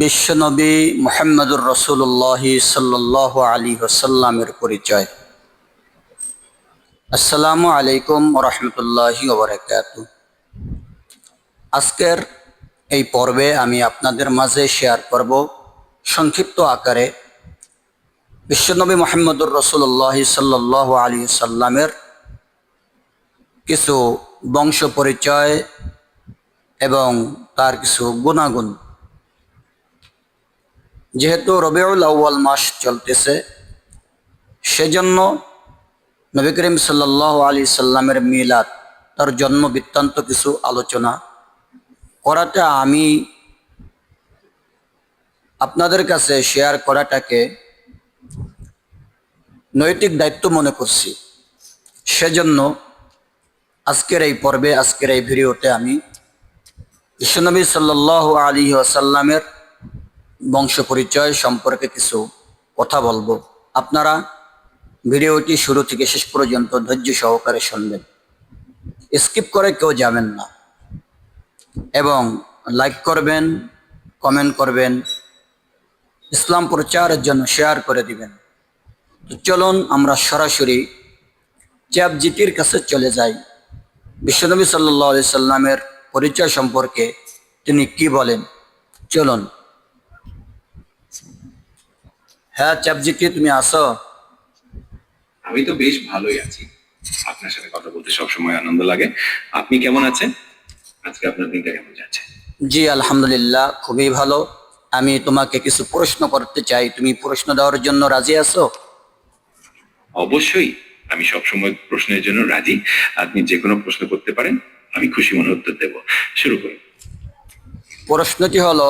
বিশ্বনবী মোহাম্মদুর রসুল্লাহ সাল্লাহ আলী ওসাল্লামের পরিচয়। আসসালামু আলাইকুম রহমতুল্লাহি আজকের এই পর্বে আমি আপনাদের মাঝে শেয়ার করব সংক্ষিপ্ত আকারে বিশ্বনবী মোহাম্মদুর রসুল্লাহ সাল্লাহ আলী সাল্লামের কিছু বংশ পরিচয় এবং তার কিছু গুণাগুণ। যেহেতু রবিউল আউ্য়াল মাস চলতেছে, সেজন্য নবী করিম সাল্লাহ আলী সাল্লামের মিলাদ, তার জন্ম বৃত্তান্ত কিছু আলোচনা করাটা আমি আপনাদের কাছে শেয়ার করাটাকে নৈতিক দায়িত্ব মনে করছি। সেজন্য আজকের এই পর্বে, আজকের এই ভিডিওতে আমি বিশ্বনবী সাল্লাহ আলী আসাল্লামের বংশ পরিচয় সম্পর্কে কিছু কথা বলব। আপনারা ভিডিওটি শুরু থেকে শেষ পর্যন্ত ধৈর্য সহকারে শুনবেন। স্কিপ করে কেউ যাবেন না। এবং লাইক করবেন, কমেন্ট করবেন, ইসলাম প্রচারের জন্য শেয়ার করে দিবেন। তো চলুন আমরা সরাসরি চ্যাপ জিটির কাছে চলে যাই। বিশ্বনবী সাল্লাহ আলি সাল্লামের পরিচয় সম্পর্কে তিনি কি বলেন? চলুন। হ্যাঁ চ্যাপজিটি তুমি আসো। আমি তো বেশ ভালোই আছি। আপনার সাথে কথা বলতে সবসময় আনন্দ লাগে। আপনি কেমন আছেন? আজকে আপনার দিনটা কেমন যাচ্ছে? জি আলহামদুলিল্লাহ খুবই ভালো। আমি তোমাকে কিছু প্রশ্ন করতে চাই। তুমি প্রশ্ন দেওয়ার জন্য রাজি আছো? অবশ্যই। আমি সবসময় প্রশ্নের জন্য রাজি। আপনি যে কোনো প্রশ্ন করতে পারেন আমি খুশি মনে উত্তর দেব। শুরু করুন প্রশ্নটি হলো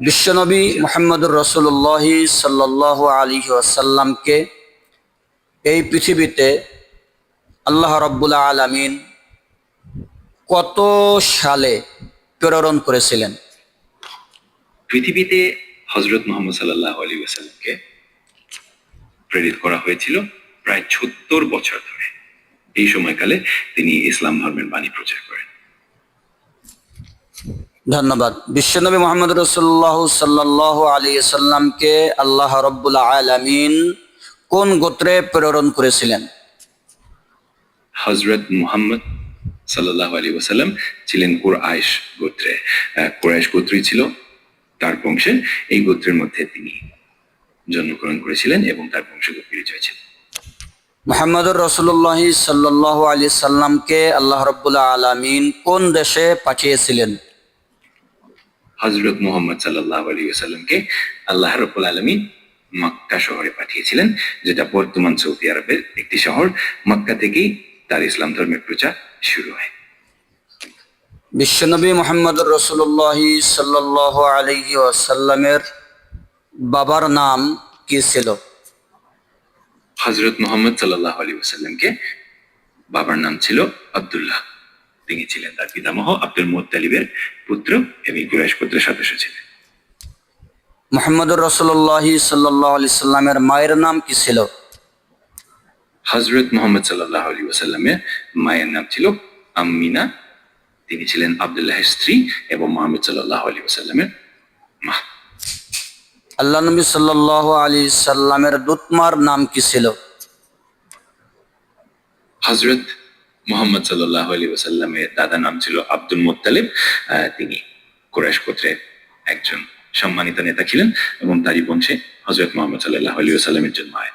বিশ্বনবী মোহাম্মদুর রসুল্লাহ সাল্লাহ আলী আসাল্লামকে এই পৃথিবীতে আল্লাহ রব্বুল্লা আলমিন কত সালে প্রেরণ করেছিলেন? পৃথিবীতে হজরত মোহাম্মদ সাল্লাহ আলী ওয়াসাল্লামকে প্রেরিত করা হয়েছিল প্রায় ছত্তর বছর ধরে। এই সময়কালে তিনি ইসলাম ধর্মের বাণী প্রচার করেন। ধন্যবাদ। বিশ্বনবী মোহাম্মদ রসুল্লাহ সাল্লাহ আলী সাল্লামকে আল্লাহ রব্বুল আলমিন কোন গোত্রে প্রেরণ করেছিলেন? হজরত মুহাম্মদ সাল্লাহ আলী ওসাল্লাম ছিলেন কুরআশ গোত্রে। কুরাইশ গোত্রই ছিল তার বংশে। এই গোত্রের মধ্যে তিনি জন্মগ্রহণ করেছিলেন এবং তার বংশগত পরিচয় ছিল। মোহাম্মদুর রসুল্লাহ সাল্লাহ আলী সাল্লামকে আল্লাহ রব্বুল্লাহ আলমিন কোন দেশে পাঠিয়েছিলেন? হজরত মুহাম্মদ সাল্লাহ আলী ওসাল্লামকে আল্লাহ রবুল আলমী মক্কা শহরে পাঠিয়েছিলেন যেটা বর্তমান সৌদি আরবের একটি শহর। মক্কা থেকেই তার ইসলাম ধর্মের প্রচার শুরু হয়। বিশ্বনবী মোহাম্মদুর রসুল্লাহ সাল্লাহ আলহি আসাল্লামের বাবার নাম কি ছিল? হজরত মোহাম্মদ সাল্লাহ আলী ওসাল্লামকে বাবার নাম ছিল আব্দুল্লাহ। তিনি ছিলেন তার পিতামহ আব্দুল মোত্তালিবের পুত্র এবং কুরাইশ পুত্রের সদস্য ছিলেন। মোহাম্মদুর রসুল্লাহ সাল্লাহ সাল্লামের মায়ের নাম কি ছিল? হজরত মোহাম্মদ সাল্লাহ আলী ওসাল্লামের মায়ের নাম ছিল আমিনা তিনি ছিলেন আবদুল্লাহের স্ত্রী এবং মোহাম্মদ সাল্লাহ আলী ওসাল্লামের মা। আল্লাহ নবী সাল্লাহ আলী সাল্লামের দুতমার নাম কি ছিল? হজরত মোহাম্মদ সাল্লাহ আলী ওসাল্লামের দাদা নাম ছিল আব্দুল মোত্তালিব তিনি কুরাইশ গোত্রের একজন সম্মানিত নেতা ছিলেন এবং তারই বংশে হজরত মোহাম্মদ সাল্লাহ আলী ওসাল্লামের জন্ম হয়।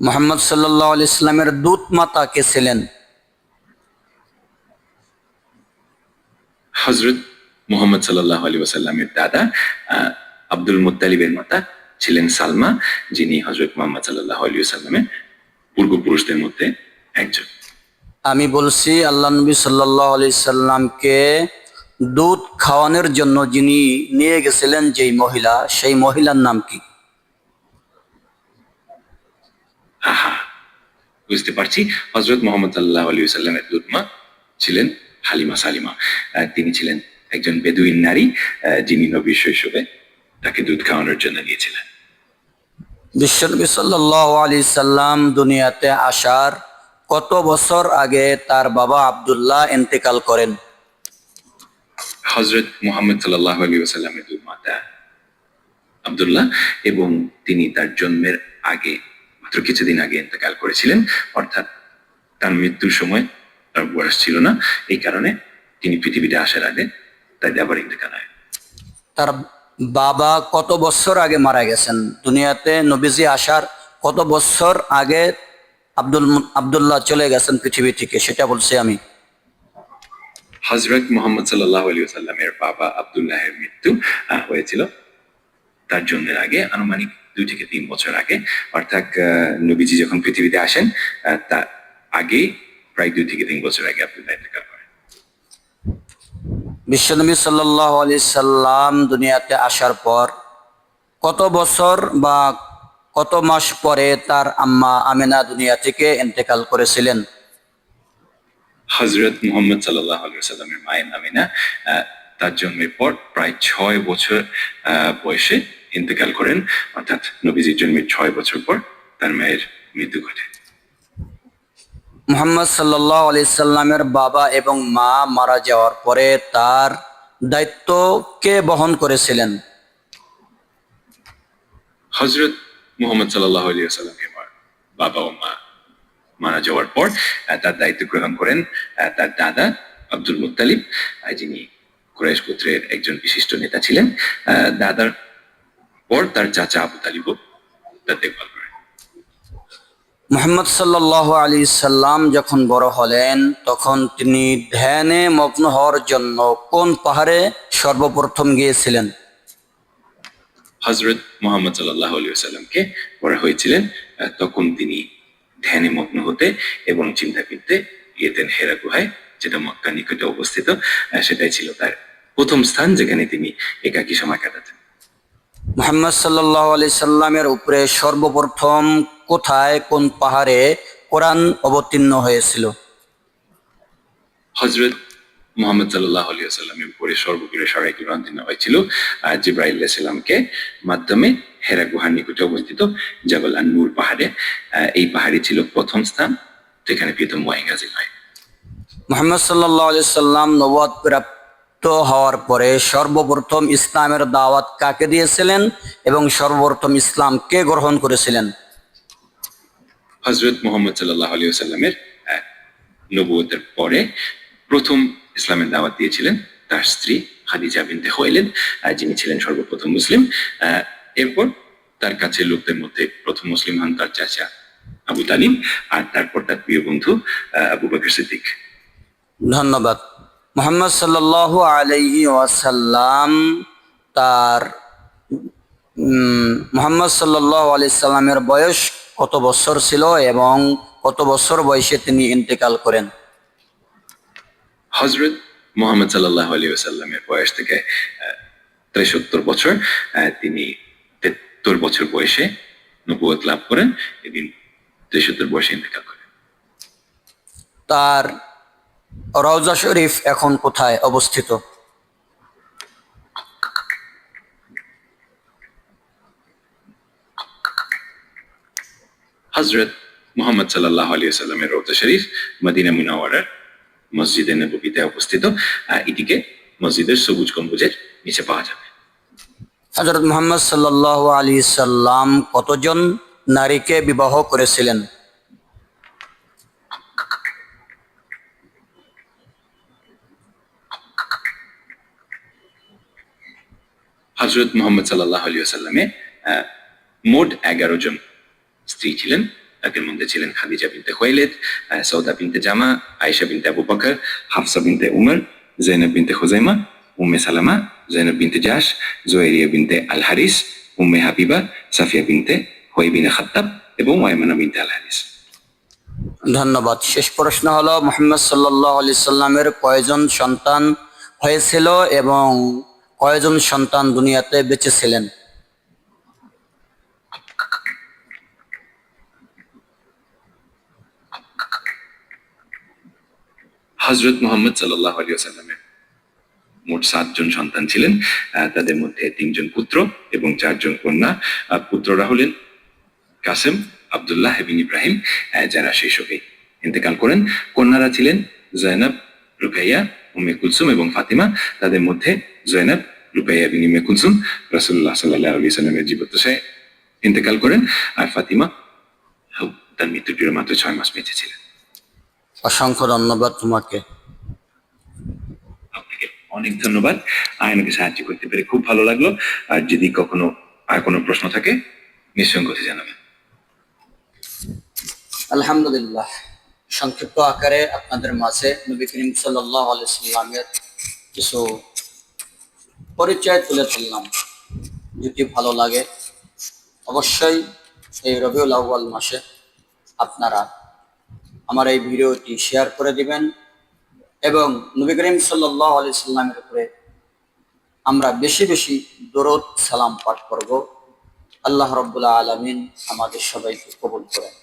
মোহাম্মদ সাল্লাহ আলি ইসলামের দূত মাতা কে ছিলেন? হজরত মোহাম্মদ সাল্লাহ আলী ওসাল্লামের দাদা আহ, আব্দুল মুত্তালিবের মাতা ছিলেন সালমা যিনি হজরত মোহাম্মদ সাল্লাহ আলী ওসাল্লামের পূর্বপুরুষদের মধ্যে একজন। আমি বলছি আল্লাহ নবী সাল্লাহ আলি সাল্লামকে দুধ খাওয়ানোর জন্য যিনি নিয়ে গেছিলেন যেই মহিলা সেই মহিলার নাম কি? বুঝতে পারছি। হজরত মোহাম্মদ সাল্লাহ আলী সাল্লামের দুধমা ছিলেন হালিমা সালিমা। তিনি ছিলেন একজন বেদুইন নারী আহ, যিনি নবীর শৈশবে তাকে দুধ খাওয়ানোর জন্য নিয়েছিলেন। বিশ্বনবী সাল্লাহ আলি সাল্লাম দুনিয়াতে আসার কত বছর আগে তার বাবা আবদুল্লাহ ইন্তেকাল করেন? হজরত মোহাম্মদ সাল্লাহ আলী ওসাল্লামের দুই মাতা আবদুল্লাহ এবং তিনি তার জন্মের আগে মাত্র কিছুদিন আগে ইন্তেকাল করেছিলেন। অর্থাৎ তার মৃত্যুর সময় তার বয়স ছিল না। এই কারণে তিনি পৃথিবীতে আসার আগে তার আবার ইন্তেকাল হয়। তার বাবা কত বছর আগে মারা গেছেন? দুনিয়াতে নবীজি আসার কত বছর আগে আব্দুল আব্দুল্লাহ চলে গেছেন পৃথিবী থেকে সেটা বলছি আমি। হজরত মোহাম্মদ সাল্লাহ আলী সাল্লামের বাবা আবদুল্লাহের মৃত্যু হয়েছিল। তার জন্মের আগে আনুমানিক দুই থেকে তিন বছর আগে। অর্থাৎ নবীজি যখন পৃথিবীতে আসেন তার আগে প্রায় দুই থেকে তিন বছর আগে আবদুল্লাহ ইন্তেকাল করেন। বিশ্বনবী সাল্লাহ আলি সাল্লাম দুনিয়াতে আসার পর কত বছর বা কত মাস পরে তার আম্মা আমিনা দুনিয়া থেকে ইন্তেকাল করেছিলেন? হজরত মোহাম্মদ সাল্লাহ সাল্লামের মায়ের আহ, তার জন্মের পর প্রায় ছয় বছর বয়সে ইন্তেকাল করেন। অর্থাৎ নবীজির জন্মের ছয় বছর পর তার মায়ের মৃত্যু ঘটে। মুহাম্মদ সাল্লাহ আলি সাল্লামের বাবা এবং মা মারা যাওয়ার পরে তার দায়িত্ব কে বহন করেছিলেন? হজরত মোহাম্মদ সাল্লাহ আলী সাল্লামকে বাবা ও মা মারা যাওয়ার পর তার দায়িত্ব গ্রহণ করেন তার দাদা আব্দুল মুত্তালিব আহ, যিনি কুরাইশ গোত্রের একজন বিশিষ্ট নেতা ছিলেন দাদার পর তার চাচা আবু তালিবও তার দেখভাল করেন। মুহাম্মদ সাল্লাহ আলী সাল্লাম যখন বড় হলেন তখন তিনি ধ্যানে মগ্ন হওয়ার জন্য কোন পাহাড়ে সর্বপ্রথম গিয়েছিলেন? হজরত মোহাম্মদ সাল্লাহ সাল্লামকে করা হয়েছিলেন তখন তিনি ধ্যানে মগ্ন হতে এবং চিন্তা করতে গিয়েতেন হেরা গুহায় যেটা মক্কা নিকটে অবস্থিত সেটাই ছিল তার প্রথম স্থান যেখানে তিনি একাকী সময় কাটাতেন। মুহাম্মদ সাল্লাহ আলি সাল্লামের উপরে সর্বপ্রথম কোথায় কোন পাহাড়ে কোরআন অবতীর্ণ হয়েছিল? হজরত মোহাম্মদ সাল্লাহ আলী সাল্লামের উপরে সরাই কোরআন দিন হয়েছিল আহ, জিব্রাইল সাল্লামকে মাধ্যমে হেরা গুহার নিকটে অবস্থিত জাবাল আন নূর পাহাড়ে এই পাহাড়ি ছিল প্রথম স্থান যেখানে প্রথম ওয়াইগাজিল হয়। মুহাম্মদ সাল্লাহ আলি সাল্লাম নবাদ প্রাপ্ত হওয়ার পরে সর্বপ্রথম ইসলামের দাওয়াত কাকে দিয়েছিলেন এবং সর্বপ্রথম ইসলাম কে গ্রহণ করেছিলেন? হজরত মোহাম্মদ সাল্লাহ আলী সাল্লামের নবুয়তের পরে প্রথম ইসলামের দাওয়াত দিয়েছিলেন তার স্ত্রী খাদিজা বিনতে আহ, যিনি ছিলেন সর্বপ্রথম মুসলিম। এরপর তার কাছে লোকদের মধ্যে প্রথম মুসলিম হন তার চাচা আবু তালিম আর তারপর তার প্রিয় বন্ধু আবু বকর সিদ্দিক। ধন্যবাদ। মোহাম্মদ সাল্লাহ আলাইহি ওয়াসাল্লাম তার মোহাম্মদ সাল্লাহ আলি সাল্লামের বয়স কত বছর ছিল এবং কত বছর বয়সে তিনি ইন্তেকাল করেন? হজরত মোহাম্মদ সাল্লাহ আলী সাল্লামের বয়স থেকে ত্রেসত্তর বছর তিনি তেত্তর বছর বয়সে নবুয়ত লাভ করেন এবং ত্রেসত্তর বয়সে ইন্তেকাল করেন। তার রওজা শরীফ এখন কোথায় অবস্থিত? হজরত মোহাম্মদ সাল্লাহ আলী সাল্লামের রৌজা শরীফ মদিনা মুনাওয়ারার মসজিদে নবীতে অবস্থিত এটিকে মসজিদের সবুজ গম্বুজের নিচে পাওয়া যাবে। হজরত মোহাম্মদ সাল্লাহ আলী সাল্লাম কতজন নারীকে বিবাহ করেছিলেন? হজরত মোহাম্মদ সাল্লাহ আলী সাল্লামে মোট এগারো জন স্ত্রী ছিলেন। তাদের মধ্যে ছিলেন খাদিজা বিনতে খোয়াইলেদ সৌদা বিনতে জামা, আয়েশা বিনতে আবু বকর, হাফসা বিনতে উমর, জৈনব বিনতে খুজাইমা, উম্মে সালামা, জৈনব বিনতে জাস জোয়েরিয়া বিনতে আল হারিস উম্মে হাবিবা, সাফিয়া বিনতে হই বিনে খাত্তাব এবং ওয়াইমানা বিনতে আল হারিস ধন্যবাদ। শেষ প্রশ্ন হলো, মোহাম্মদ সাল্লাহ আলি সাল্লামের কয়জন সন্তান হয়েছিল এবং কয়জন সন্তান দুনিয়াতে বেঁচে ছিলেন? হজরত মোহাম্মদ সাল্লাহ আলী সাল্লামের মোট সাতজন সন্তান ছিলেন তাদের মধ্যে তিনজন পুত্র এবং চারজন কন্যা। পুত্ররা হলেন কাসেম, আবদুল্লাহ এবং ইব্রাহিম যারা যারা শৈশবে ইন্তেকাল করেন। কন্যারা ছিলেন জয়নাব, রুকাইয়া উমে কুলসুম এবং ফাতিমা। তাদের মধ্যে জয়নাব রুপাইয়া বিন উম্মে কুলসুম রাসূলুল্লাহ সাল্লাল্লাহু আলাইহি সাল্লামের জীবদ্দশায় ইন্তেকাল করেন। আর ফাতিমা তার মৃত্যুর পরে মাত্র ছয় মাস বেঁচে ছিলেন। অসংখ্য ধন্যবাদ তোমাকে। আপনাকে অনেক ধন্যবাদ। আয়নকে সাহায্য করতে পেরে খুব ভালো লাগল। আর যদি কখনো আর কোনো প্রশ্ন থাকে নিঃসংকোচে জানাবেন। আলহামদুলিল্লাহ। সংক্ষিপ্ত আকারে আপনাদের মাঝে নবী করিম সাল্লাহ আলাইসাল্লামের কিছু পরিচয় তুলে ধরলাম। যদি ভালো লাগে অবশ্যই এই রবিউল আউ্বাল মাসে আপনারা আমার এই ভিডিওটি শেয়ার করে দিবেন এবং নবী করিম সাল্লাহ সাল্লামের উপরে আমরা বেশি বেশি দরদ সালাম পাঠ করব। আল্লাহ রব্বুল্লাহ আলমিন আমাদের সবাইকে কবুল করেন।